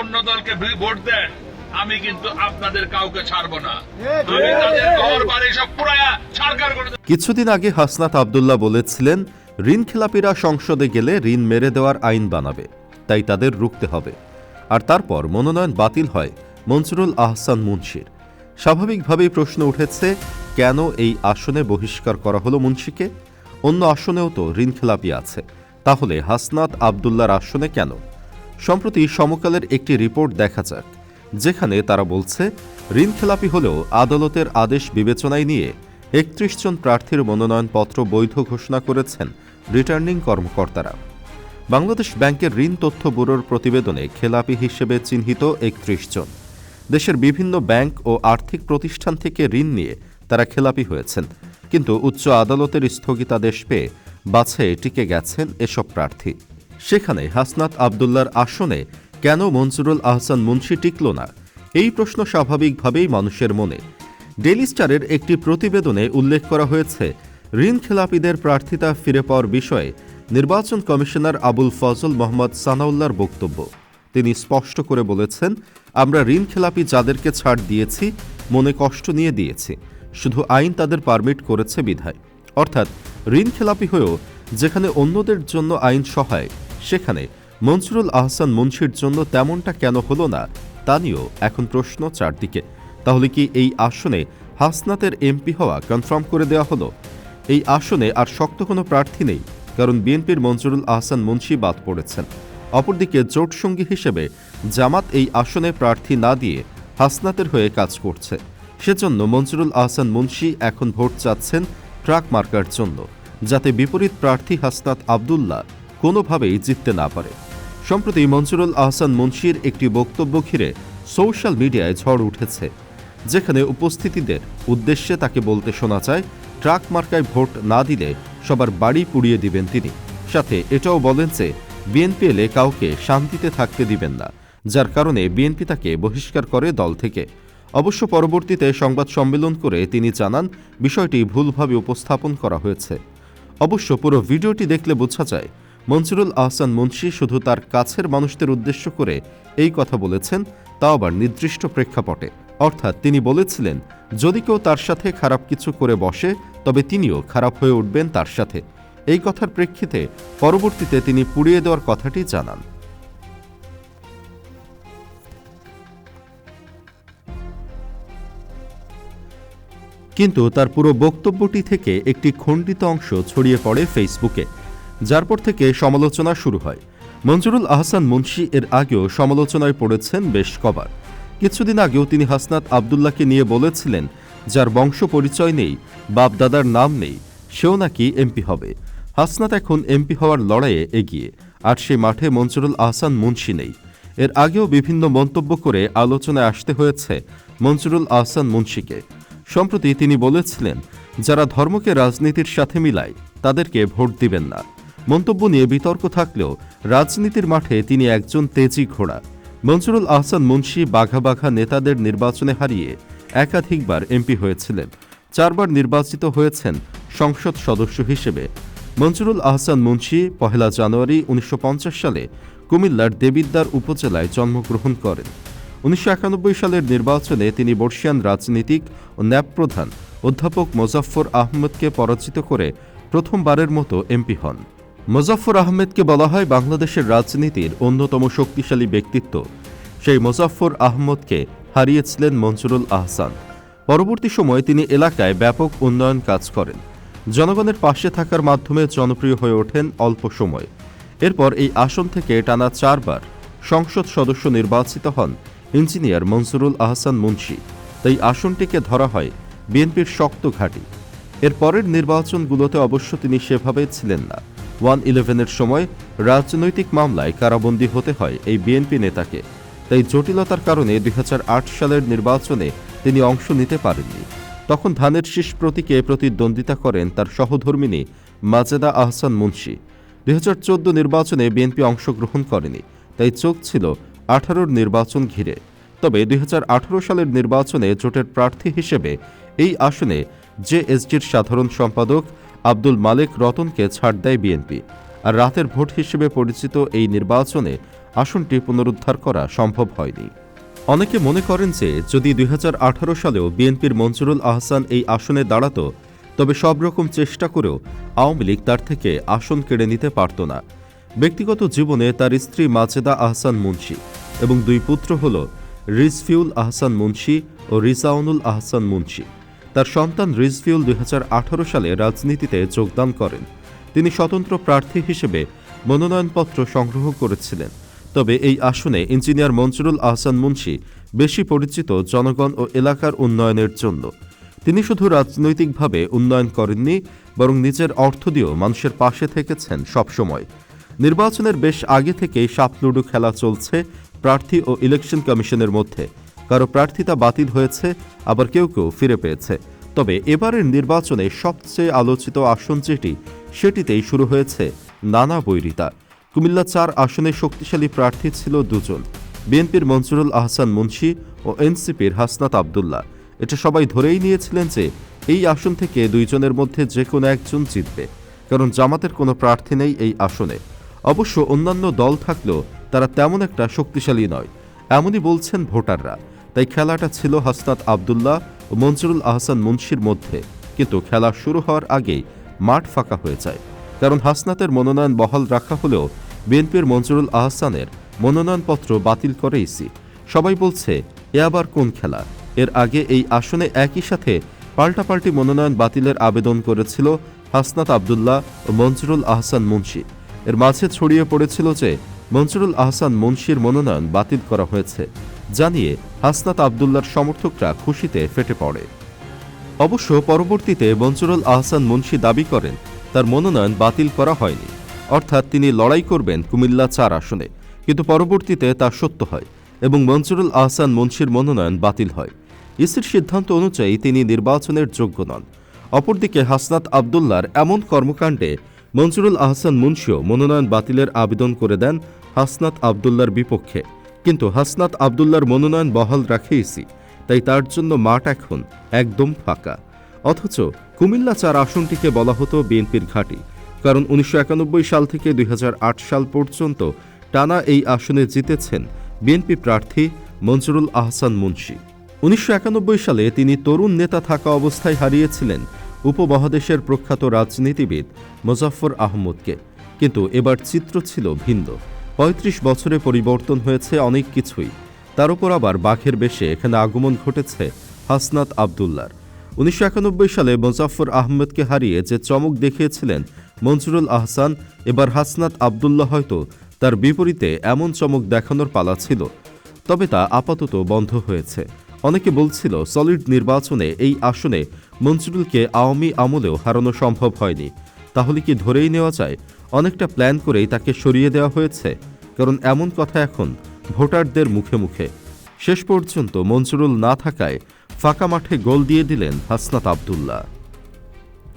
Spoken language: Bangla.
অন্য দলকে ভোট দেন আমি কিন্তু আপনাদের কাউকে ছাড়বো না। আমি তাদের ঘর বাড়ি সব পুরায়া ছাড়কার করে কিছুদিন আগে হাসনাত আবদুল্লাহ বলেছিলেন ঋণ খেলাপিরা সংসদে গেলে ঋণ মেরে দেওয়ার আইন বানাবে তাই তাদের রুখতে হবে। আর তারপর মনোনয়ন বাতিল হয় মনসুরুল আহসান মুন্সির। স্বাভাবিকভাবেই প্রশ্ন উঠেছে কেন এই আসনে বহিষ্কার করা হলো মুন্সিকে? অন্য আসনেও তো ঋণ খেলাপি আছে। তাহলে হাসনাত আবদুল্লার আসনে কেন? সম্প্রতি সমকালের একটি রিপোর্ট দেখা যাক, যেখানে তারা বলছে ঋণ খেলাপি হলেও আদালতের আদেশ বিবেচনায় নিয়ে একত্রিশ জন প্রার্থীর মনোনয়নপত্র বৈধ ঘোষণা করেছেন রিটার্নিং কর্মকর্তারা। বাংলাদেশ ব্যাংকের ঋণ তথ্য ব্যুরোর প্রতিবেদনে খেলাপি হিসেবে চিহ্নিত একত্রিশ জন। দেশের বিভিন্ন ব্যাংক ও আর্থিক প্রতিষ্ঠান থেকে ঋণ নিয়ে তারা খেলাপি হয়েছেন, কিন্তু উচ্চ আদালতের স্থগিতাদেশ পেয়ে বাছে টিকে গেছেন এসব প্রার্থী। সেখানে হাসনাত আবদুল্লার আসনে কেন মনসুরুল আহসান মুন্সি টিকল না? এই প্রশ্ন স্বাভাবিকভাবেই মানুষের মনে। ডেলি স্টারের একটি প্রতিবেদনে উল্লেখ করা হয়েছে, ঋণ খেলাপিদের প্রার্থিতা ফিরে পাওয়ার বিষয়ে নির্বাচন কমিশনার আবুল ফজল মোহাম্মদ সানাউল্লার বক্তব্য। তিনি স্পষ্ট করে বলেছেন, আমরা ঋণ খেলাপি যাদেরকে ছাড় দিয়েছি, মনে কষ্ট নিয়ে দিয়েছি। শুধু আইন তাদের পারমিট করেছে বিধায়। অর্থাৎ, ঋণ খেলাপি হয়েও যেখানে অন্যদের জন্য আইন সহায় সেখানে মনসুরুল আহসান মুন্সির জন্য তেমনটা কেন হলো না, তা নিয়েও এখন প্রশ্ন চারদিকে। তাহলে কি এই আসনে হাসনাতের এমপি হওয়া কনফার্ম করে দেওয়া হলো? এই আসনে আর শক্ত কোনো প্রার্থী নেই, কারণ বিএনপির মনজুরুল আহসান মুন্সি বাদ পড়েছেন। অপরদিকে জোট সঙ্গী হিসেবে জামাত এই আসনে প্রার্থী না দিয়ে হাসনাতের হয়ে কাজ করছে। সেজন্য মনজুরুল আহসান মুন্সি এখন ভোট চাচ্ছেন ট্রাক মার্কার জন্য, যাতে বিপরীত প্রার্থী হাসনাত আবদুল্লাহ কোনোভাবেই জিততে না পারে। সম্প্রতি মনসুরুল আহসান মুন্সির একটি বক্তব্য ঘিরে সোশ্যাল মিডিয়ায় ঝড় উঠেছে, যেখানে উপস্থিতিদের উদ্দেশ্যে তাকে বলতে শোনা যায়, ট্রাক মার্কায় ভোট না দিলে সবার বাড়ি পুড়িয়ে দিবেন তিনি। সাথে এটাও বলেন যে, বিএনপি এলে কাউকে শান্তিতে থাকতে দিবেন না, যার কারণে বিএনপি তাকে বহিষ্কার করে দল থেকে। অবশ্য পরবর্তীতে সংবাদ সম্মেলন করে তিনি জানান, বিষয়টি ভুলভাবে উপস্থাপন করা হয়েছে। অবশ্য পুরো ভিডিওটি দেখলে বোঝা যায় মনসুরুল আহসান মুন্সি শুধু তার কাছের মানুষদের উদ্দেশ্য করে এই কথা বলেছেন, তাও আবার নির্দিষ্ট প্রেক্ষাপটে। অর্থাৎ তিনি বলেছিলেন, যদি কেউ তার সাথে খারাপ কিছু করে বসে, তবে তিনিও খারাপ হয়ে উঠবেন তার সাথে। এই কথার প্রেক্ষিতে পরবর্তীতে তিনি পুড়িয়ে দেওয়ার কথাটি জানান। কিন্তু তার পুরো বক্তব্যটি থেকে একটি খণ্ডিত অংশ ছড়িয়ে পড়ে ফেসবুকে। যার পর থেকে সমালোচনা শুরু হয়। মঞ্জুরুল আহসান মুন্সি এর আগেও সমালোচনায় পড়েছেন বেশ কবার। কিছুদিন আগেও তিনি হাসনাত আবদুল্লাহকে নিয়ে বলেছিলেন, যার বংশ পরিচয় নেই বাপ দাদার নাম নেই, সেও নাকি এমপি হবে। হাসনাত এখন এমপি হওয়ার লড়াইয়ে এগিয়ে, আর সেই মাঠে মঞ্জুরুল আহসান মুন্সি নেই। এর আগেও বিভিন্ন মন্তব্য করে আলোচনায় আসতে হয়েছে মঞ্জুরুল আহসান মুন্সিকে। সম্প্রতি তিনি বলেছিলেন, যারা ধর্মকে রাজনীতির সাথে মিলায়, তাদেরকে ভোট দিবেন না। মন্তব্য নিয়ে বিতর্ক থাকলেও রাজনীতির মাঠে তিনি একজন তেজি ঘোড়া। মনসুরুল আহসান মুন্সি বাঘা বাঘা নেতাদের নির্বাচনে হারিয়ে একাধিকবার এমপি হয়েছিলেন। চারবার নির্বাচিত হয়েছেন সংসদ সদস্য হিসেবে। মনসুরুল আহসান মুন্সি পহেলা জানুয়ারি উনিশশো পঞ্চাশ সালে কুমিল্লার দেবিদ্দার উপজেলায় জন্মগ্রহণ করেন। উনিশশো একানব্বই সালের নির্বাচনে তিনি বর্ষিয়ান রাজনীতিক ও ন্যাপ প্রধান অধ্যাপক মোজাফফর আহমদকে পরাজিত করে প্রথমবারের মতো এমপি হন। মোজাফফর আহমেদকে বলা হয় বাংলাদেশের রাজনীতির অন্যতম শক্তিশালী ব্যক্তিত্ব। সেই মোজাফফর আহমদকে হারিয়েছিলেন মনসুরুল আহসান। পরবর্তী সময়ে তিনি এলাকায় ব্যাপক উন্নয়ন কাজ করেন। জনগণের পাশে থাকার মাধ্যমে জনপ্রিয় হয়ে ওঠেন অল্প সময়। এরপর এই আসন থেকে টানা চারবার সংসদ সদস্য নির্বাচিত হন ইঞ্জিনিয়ার মনসুরুল আহসান মুন্সি। তাই আসনটিকে ধরা হয় বিএনপির শক্ত ঘাঁটি। এর পরের নির্বাচনগুলোতে অবশ্য তিনি সেভাবে ছিলেন না। ওয়ান ইলেভেনের সময় রাজনৈতিক মামলায় কারাবন্দী হতে হয় এই বিএনপি নেতাকে। তাই জটিলতার কারণে দুই সালের নির্বাচনে তিনি অংশ নিতে পারেননি। তখন ধানের শীষ প্রতীকে প্রতিদ্বন্দ্বিতা করেন তার সহধর্মিনী মাজেদা আহসান মুন্সি। দুই হাজার চোদ্দ নির্বাচনে বিএনপি অংশগ্রহণ করেনি, তাই চোখ ছিল আঠারোর নির্বাচন ঘিরে। তবে দুই হাজার আঠারো সালের নির্বাচনে জোটের প্রার্থী হিসেবে এই আসনে জেএসজির সাধারণ সম্পাদক আব্দুল মালেক রতনকে ছাড় দেয় বিএনপি। আর রাতের ভোট হিসেবে পরিচিত এই নির্বাচনে আসনটি পুনরুদ্ধার করা সম্ভব হয়নি। অনেকে মনে করেন যে, যদি দুই হাজার আঠারো সালেও বিএনপির মঞ্জুরুল আহসান এই আসনে দাঁড়াত, তবে সব রকম চেষ্টা করেও আওয়ামী লীগ তার থেকে আসন কেড়ে নিতে পারত না। ব্যক্তিগত জীবনে তার স্ত্রী মাজেদা আহসান মুন্সি এবং দুই পুত্র হল রিজফিউল আহসান মুন্সি ও রিজাউনুল আহসান মুন্সি। তার সন্তান রিজফিউল দুই সালে রাজনীতিতে যোগদান করেন। তিনি স্বতন্ত্র প্রার্থী হিসেবে মনোনয়নপত্র সংগ্রহ করেছিলেন। তবে এই আসনে ইঞ্জিনিয়ার মঞ্জুরুল আহসান মুন্সি বেশি পরিচিত জনগণ ও এলাকার উন্নয়নের জন্য। তিনি শুধু রাজনৈতিকভাবে উন্নয়ন করেননি, বরং নিজের অর্থ দিয়েও মানুষের পাশে থেকেছেন সবসময়। নির্বাচনের বেশ আগে থেকেই সাপলুডু খেলা চলছে প্রার্থী ও ইলেকশন কমিশনের মধ্যে। কারও প্রার্থিতা বাতিল হয়েছে, আবার কেউ কেউ ফিরে পেয়েছে। তবে এবারের নির্বাচনে সবচেয়ে আলোচিত আসন যেটি, সেটিতেই শুরু হয়েছে নানা বৈরিতা। কুমিল্লা চার আসনে শক্তিশালী প্রার্থী ছিল দুজন, বিএনপির মনসুরুল আহসান মুন্সি ও এনসিপির হাসনাত আবদুল্লাহ। এটা সবাই ধরেই নিয়েছিলেন যে, এই আসন থেকে দুইজনের মধ্যে যে কোনো একজন জিতবে, কারণ জামাতের কোনো প্রার্থী নেই এই আসনে। অবশ্য অন্যান্য দল থাকলেও তারা তেমন একটা শক্তিশালী নয়, এমনই বলছেন ভোটাররা। তাই খেলাটা ছিল হাসনাত আবদুল্লাহ ও মনসুরুল আহসান মুন্সির মধ্যে। কিন্তু খেলা শুরু হওয়ার আগেই মাঠ ফাঁকা হয়ে যায়। কারণ হাসনাতের মনোনয়ন বহাল রাখা হলেও বিএনপির মনসুরুল আহসানের মনোনয়নপত্র বাতিল করে ইসি সবাই বলছে, এ আবার কোন খেলা? এর আগে এই আসনে একই সাথে পাল্টাপাল্টি মনোনয়ন বাতিলের আবেদন করেছিল হাসনাত আবদুল্লাহ ও মনসুরুল আহসান মুন্সি। এর মাঝে ছড়িয়ে পড়েছিল যে মনসুরুল আহসান মুন্সির মনোনয়ন বাতিল করা হয়েছে। জানিয়ে হাসনাত আবদুল্লার সমর্থকরা খুশিতে ফেটে পড়ে। অবশ্য পরবর্তীতে মনসুরুল আহসান মুন্সি দাবি করেন, তার মনোনয়ন বাতিল করা হয়নি। অর্থাৎ তিনি লড়াই করবেন কুমিল্লা চার আসনে। কিন্তু পরবর্তীতে তা সত্য হয় এবং মনসুরুল আহসান মুন্সির মনোনয়ন বাতিল হয়। ইসির সিদ্ধান্ত অনুযায়ী তিনি নির্বাচনের যোগ্য নন। অপরদিকে হাসনাত আবদুল্লার এমন কর্মকাণ্ডে মনসুরুল আহসান মুন্সিও মনোনয়ন বাতিলের আবেদন করে দেন হাসনাত আবদুল্লার বিপক্ষে। কিন্তু হাসনাত আবদুল্লার মনোনয়ন বহাল রাখে তাই তার জন্য মাঠ এখন একদম ফাঁকা। অথচ কুমিল্লা চার আসনটিকে বলা হতো বিএনপির ঘাঁটি, কারণ উনিশশো একানব্বই সাল থেকে দুই হাজার আট সাল পর্যন্ত টানা এই আসনে জিতেছেন বিএনপি প্রার্থী মঞ্জুরুল আহসান মুন্সি। উনিশশো একানব্বই সালে তিনি তরুণ নেতা থাকা অবস্থায় হারিয়েছিলেন উপমহাদেশের প্রখ্যাত রাজনীতিবিদ মোজাফফর আহমদকে, কিন্তু এবার চিত্র ছিল ভিন্ন। পঁয়ত্রিশ বছরে পরিবর্তন হয়েছে অনেক কিছুই। তার উপর আবার বাঘের বেশে এখানে আগমন ঘটেছে হাসনাত আবদুল্লার। উনিশশো একানব্বই সালে মোজাফফর আহমেদকে হারিয়ে যে চমক দেখিয়েছিলেন মনসুরুল আহসান, এবার হাসনাত আবদুল্লাহ হয়তো তার বিপরীতে এমন চমক দেখানোর পালা ছিল। তবে তা আপাতত বন্ধ হয়েছে। অনেকে বলছিল, সলিড নির্বাচনে এই আসনে মনসুরুলকে আওয়ামী আমলেও হারানো সম্ভব হয়নি। তাহলে কি ধরেই নেওয়া যায়? অনেকটা প্ল্যান করেই তাকে সরিয়ে দেওয়া হয়েছে। কারণ এমন কথা এখন ভোটারদের মুখে মুখে। শেষ পর্যন্ত মনসুরুল না থাকায় ফাঁকা মাঠে গোল দিয়ে দিলেন হাসনাত আবদুল্লাহ।